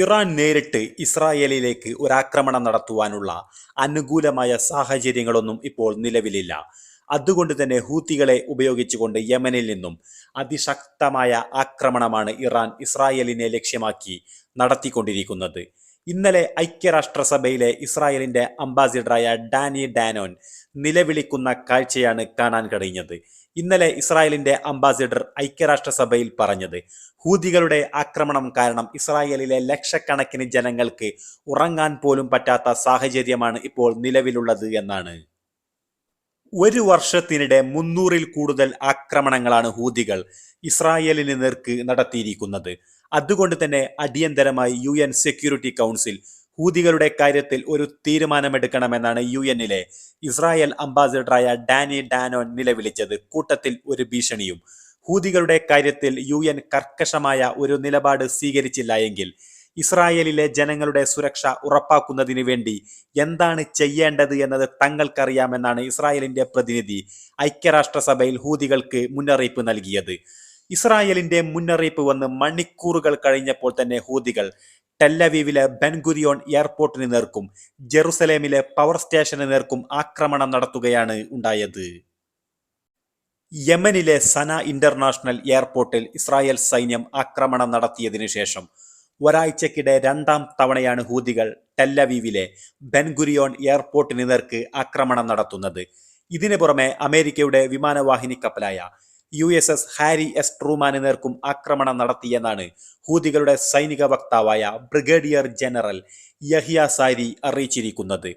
Iran നേരിട്ട് ഇസ്രായേലിലേക്ക് ഒരാക്രമണം നടത്തുവാനുള്ള അനുകൂലമായ സാഹചര്യങ്ങളൊന്നും ഇപ്പോൾ നിലവിലില്ല. അതുകൊണ്ട് തന്നെ ഹൂത്തികളെ ഉപയോഗിച്ചുകൊണ്ട് യമനിൽ നിന്നും അതിശക്തമായ ആക്രമണമാണ് ഇറാൻ ഇസ്രായേലിനെ ലക്ഷ്യമാക്കി നടത്തിക്കൊണ്ടിരിക്കുന്നത്. ഇന്നലെ ഐക്യരാഷ്ട്രസഭയിലെ ഇസ്രായേലിന്റെ അംബാസിഡറായ ഡാനി ഡാനോൻ നിലവിളിക്കുന്ന കാഴ്ചയാണ് കാണാൻ കഴിഞ്ഞത്. ഇന്നലെ ഇസ്രായേലിന്റെ അംബാസിഡർ ഐക്യരാഷ്ട്രസഭയിൽ പറഞ്ഞത് ഹൂതികളുടെ ആക്രമണം കാരണം ഇസ്രായേലിലെ ലക്ഷക്കണക്കിന് ജനങ്ങൾക്ക് ഉറങ്ങാൻ പോലും പറ്റാത്ത സാഹചര്യമാണ് ഇപ്പോൾ നിലവിലുള്ളത് എന്നാണ്. ഒരു വർഷത്തിനിടെ മുന്നൂറിൽ കൂടുതൽ ആക്രമണങ്ങളാണ് ഹൂതികൾ ഇസ്രായേലിന് നേർക്ക് നടത്തിയിരിക്കുന്നത്. അതുകൊണ്ട് തന്നെ അടിയന്തരമായി യു എൻ സെക്യൂരിറ്റി കൗൺസിൽ ഹൂതികളുടെ കാര്യത്തിൽ ഒരു തീരുമാനമെടുക്കണമെന്നാണ് യു എന്നിലെ ഇസ്രായേൽ അംബാസിഡറായ ഡാനി ഡാനോൻ നിലവിളിച്ചത്. കൂട്ടത്തിൽ ഒരു ഭീഷണിയും. ഹൂതികളുടെ കാര്യത്തിൽ യു എൻ കർക്കശമായ ഒരു നിലപാട് സ്വീകരിച്ചില്ല എങ്കിൽ ഇസ്രായേലിലെ ജനങ്ങളുടെ സുരക്ഷ ഉറപ്പാക്കുന്നതിന് വേണ്ടി എന്താണ് ചെയ്യേണ്ടത് എന്നത് തങ്ങൾക്കറിയാമെന്നാണ് ഇസ്രായേലിന്റെ പ്രതിനിധി ഐക്യരാഷ്ട്രസഭയിൽ ഹൂതികൾക്ക് മുന്നറിയിപ്പ് നൽകിയത്. ഇസ്രായേലിന്റെ മുന്നറിയിപ്പ് വന്ന് മണിക്കൂറുകൾ കഴിഞ്ഞപ്പോൾ തന്നെ ഹൂതികൾ ടെല്ലവീവിലെ ബെൻഗുരിയോൺ എയർപോർട്ടിന് നേർക്കും ജെറുസലേമിലെ പവർ സ്റ്റേഷന് നേർക്കും ആക്രമണം നടത്തുകയാണ് ഉണ്ടായത്. യമനിലെ സന ഇന്റർനാഷണൽ എയർപോർട്ടിൽ ഇസ്രായേൽ സൈന്യം ആക്രമണം നടത്തിയതിനു ശേഷം ഒരാഴ്ചക്കിടെ രണ്ടാം തവണയാണ് ഹൂതികൾ ടെല്ലവീവിലെ ബെൻഗുരിയോൺ എയർപോർട്ടിന് നേർക്ക് ആക്രമണം നടത്തുന്നത്. ഇതിനു പുറമെ അമേരിക്കയുടെ വിമാനവാഹിനി കപ്പലായ U S S Harry S ട്രൂമാന് നേർക്കും ആക്രമണം നടത്തിയെന്നാണ് ഹൂതികളുടെ സൈനിക വക്താവായ ബ്രിഗേഡിയർ ജനറൽ യഹിയ സാരി അറിയിച്ചിരിക്കുന്നത്.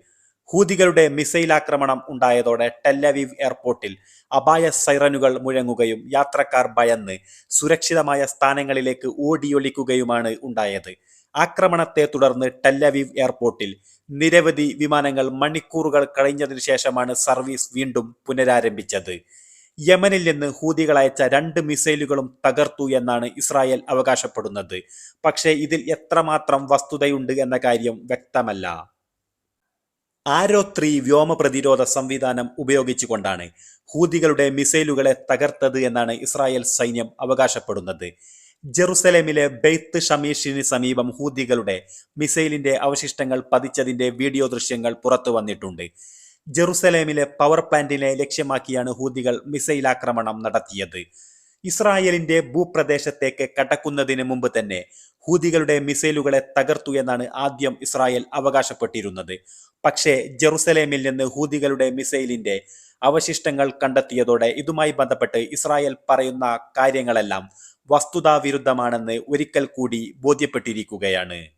ഹൂതികളുടെ മിസൈൽ ആക്രമണം ഉണ്ടായതോടെ ടെല്ലവീവ് എയർപോർട്ടിൽ അപായ സൈറനുകൾ മുഴങ്ങുകയും യാത്രക്കാർ ഭയന്ന് സുരക്ഷിതമായ സ്ഥാനങ്ങളിലേക്ക് ഓടിയൊളിക്കുകയുമാണ് ഉണ്ടായത്. ആക്രമണത്തെ തുടർന്ന് ടെല്ലവീവ് എയർപോർട്ടിൽ നിരവധി വിമാനങ്ങൾ മണിക്കൂറുകൾ കഴിഞ്ഞതിനു ശേഷമാണ് സർവീസ് വീണ്ടും പുനരാരംഭിച്ചത്. യമനിൽ നിന്ന് ഹൂതികൾ അയച്ച രണ്ട് മിസൈലുകളും തകർത്തു എന്നാണ് ഇസ്രായേൽ അവകാശപ്പെടുന്നത്. പക്ഷേ ഇതിൽ എത്രമാത്രം വസ്തുതയുണ്ട് എന്ന കാര്യം വ്യക്തമല്ല. ആരോ ത്രീ വ്യോമ പ്രതിരോധ സംവിധാനം ഉപയോഗിച്ചുകൊണ്ടാണ് ഹൂതികളുടെ മിസൈലുകളെ തകർത്തത് എന്നാണ് ഇസ്രായേൽ സൈന്യം അവകാശപ്പെടുന്നത്. ജെറുസലേമിലെ ബെയ്ത്ത് ഷമീഷിന് സമീപം ഹൂതികളുടെ മിസൈലിന്റെ അവശിഷ്ടങ്ങൾ പതിച്ചതിന്റെ വീഡിയോ ദൃശ്യങ്ങൾ പുറത്തു വന്നിട്ടുണ്ട്. ജെറുസലേമിലെ പവർ പ്ലാന്റിനെ ലക്ഷ്യമാക്കിയാണ് ഹൂതികൾ മിസൈൽ ആക്രമണം നടത്തിയത്. ഇസ്രായേലിന്റെ ഭൂപ്രദേശത്തേക്ക് കടക്കുന്നതിന് മുമ്പ് തന്നെ ഹൂതികളുടെ മിസൈലുകളെ തകർത്തു എന്നാണ് ആദ്യം ഇസ്രായേൽ അവകാശപ്പെട്ടിരുന്നത്. പക്ഷേ ജെറുസലേമിൽ നിന്ന് ഹൂതികളുടെ മിസൈലിന്റെ അവശിഷ്ടങ്ങൾ കണ്ടെത്തിയതോടെ ഇതുമായി ബന്ധപ്പെട്ട് ഇസ്രായേൽ പറയുന്ന കാര്യങ്ങളെല്ലാം വസ്തുതാവിരുദ്ധമാണെന്ന് ഒരിക്കൽ കൂടി ബോധ്യപ്പെട്ടിരിക്കുകയാണ്.